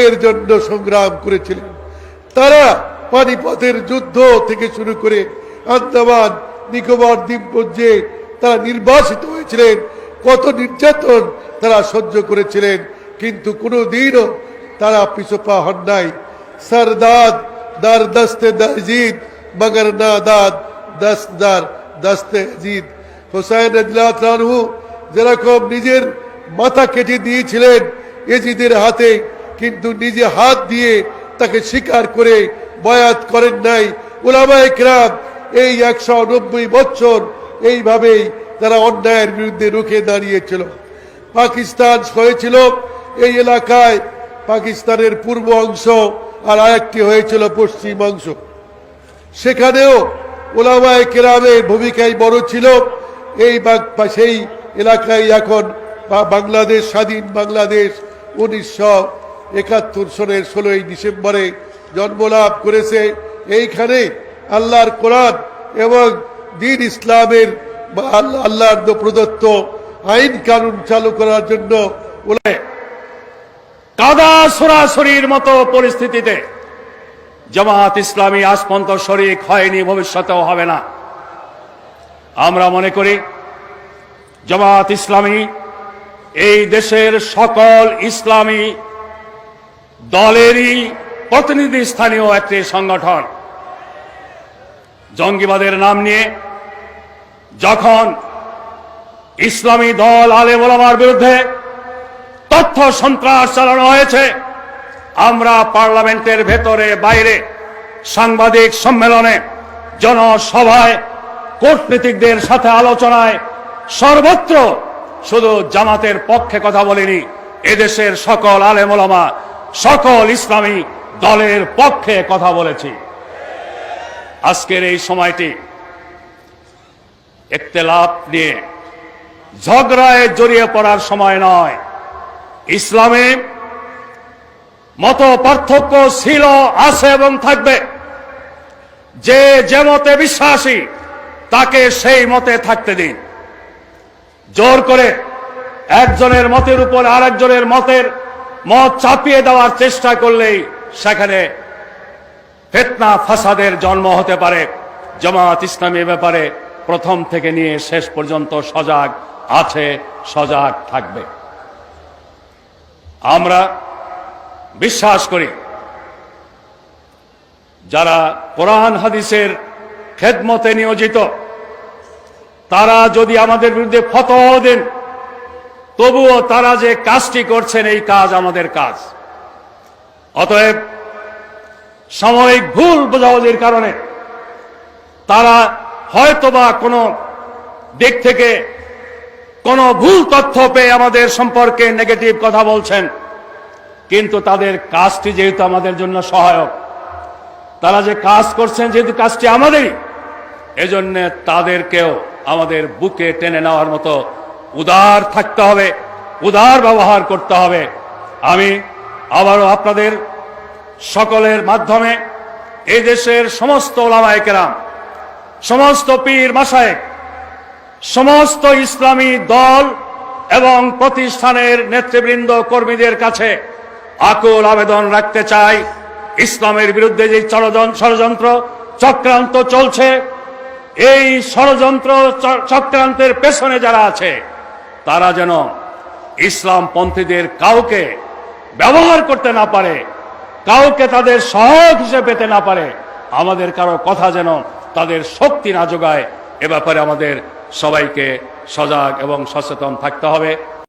এর জন্য সংগ্রাম করেছিলেন। তারা পানিপথের যুদ্ধ থেকে শুরু করে আন্দামান, নিকোবর দ্বীপপুঞ্জে তারা নির্বাসিত হয়েছিলেন। কত নির্যাতন তারা সহ্য করেছিলেন, কিন্তু কোনো দিনও তারা পিছপা হন নাই। সরদাদ, দার দস্তে দাজিদ মগর না দাদ, দস দার দস্তে আজিদ হোসাইন রাহু যেরকম নিজের মাথা কেটে দিয়েছিলেন এজিদের হাতে কিন্তু নিজে হাত দিয়ে তাকে স্বীকার করে বয়াত করেন নাই। ওলামা একরাম এই একশো নব্বই বছর এইভাবেই তারা অন্যায়ের বিরুদ্ধে রুখে দাঁড়িয়েছিল। পাকিস্তান হয়েছিল এই এলাকায়, পাকিস্তানের পূর্ব অংশ আর আরেকটি হয়েছিল পশ্চিম অংশ। সেখানেও ওলামায় কেরামের ভূমিকাই বড় ছিল। এই সেই এলাকায় এখন বাংলাদেশ, স্বাধীন বাংলাদেশ উনিশশো একাত্তর সনের ষোলোই ডিসেম্বরে জন্মলাভ করেছে। এইখানে আল্লাহর কোরআন এবং দিন ইসলামের আল্লাহ আল্লাহর প্রদত্ত আইন কানুন চালু করার জন্য কাদা সরাসরির মতো পরিস্থিতিতে জামাত ইসলামী পর্যন্ত শরিক হয়নি, ভবিষ্যতেও হবে না। আমরা মনে করি জামাত ইসলামী এই দেশের সকল ইসলামী দলেরই প্রতিনিধি স্থানীয় একটি সংগঠন। জঙ্গিবাদের নাম নিয়ে যখন ইসলামী দল আলে ওলামার বিরুদ্ধে তথ্য সন্ত্রাস চালানো হয়েছে, আমরা পার্লামেন্টের ভেতরে, বাইরে সাংবাদিক সম্মেলনে, জনসভায় কূটনীতিকদের সাথে আলোচনায় সর্বত্র শুধু জামাতের পক্ষে কথা বলিনি, এদেশের সকল আলেমোলামা সকল ইসলামী দলের পক্ষে কথা বলেছি। আজকের এই সময়টি একতেলাপ নিয়ে ঝগড়ায় জড়িয়ে পড়ার সময় নয়। ইসলামে মত পার্থক্য ছিল, আছে এবং থাকবে। যে যে মতে বিশ্বাসী, তাকে সেই মতে থাকতে দিন। জোর করে একজনের মতের উপর আরেকজনের মতের মত চাপিয়ে দেওয়ার চেষ্টা করলেই সেখানে ফেতনা, ফাসাদের জন্ম হতে পারে। জামাত ইসলামী ব্যাপারে প্রথম থেকে নিয়ে শেষ পর্যন্ত সজাগ আছে, সজাগ থাকবে। আমরা বিশ্বাস করি, যারা কোরআন, হাদিসের খেদমতে নিয়োজিত তারা যদি আমাদের বিরুদ্ধে ফতোয়া দেন, তবুও তারা যে কাজটি করছেন, এই কাজ আমাদের কাজ। অতএব সাময়িক ভুল বোঝাবুঝির কারণে তারা হয়তোবা কোনো দিক থেকে কোনো ভুল তথ্য পেয়ে আমাদের সম্পর্কে নেগেটিভ কথা বলছেন, কিন্তু তাদের কাজটি যেহেতু আমাদের জন্য সহায়ক, তারা যে কাজ করছেন যেহেতু কাজটি আমাদেরই, এজন্য তাদেরকেও আমাদের বুকে টেনে নেওয়ার মতো উদার থাকতে হবে, উদার ব্যবহার করতে হবে। আমি আবারও আপনাদের সকলের মাধ্যমে এই দেশের সমস্ত ওলামায়কেরাম সমস্ত পীর মাসায়েক সমস্ত ইসলামী দল এবং প্রতিষ্ঠানের নেতৃবৃন্দ কর্মীদের কাছে আকুল আবেদন রাখতে চাই। ইসলামের বিরুদ্ধে যে ষড়যন- ষড়যন্ত্র চক্রান্ত চলছে এই ষড়যন্ত্র চক্রান্তের পেছনে যারা আছে, তারা যেন ইসলাম পন্থীদের কাউকে ব্যবহার করতে না পারে, কাউকে তাদের সহায়ক হিসেবে পেতে না পারে, আমাদের কারও কথা যেন তাদের শক্তি না যোগায়, এ ব্যাপারে আমাদের সবাইকে সজাগ এবং সচেতন থাকতে হবে।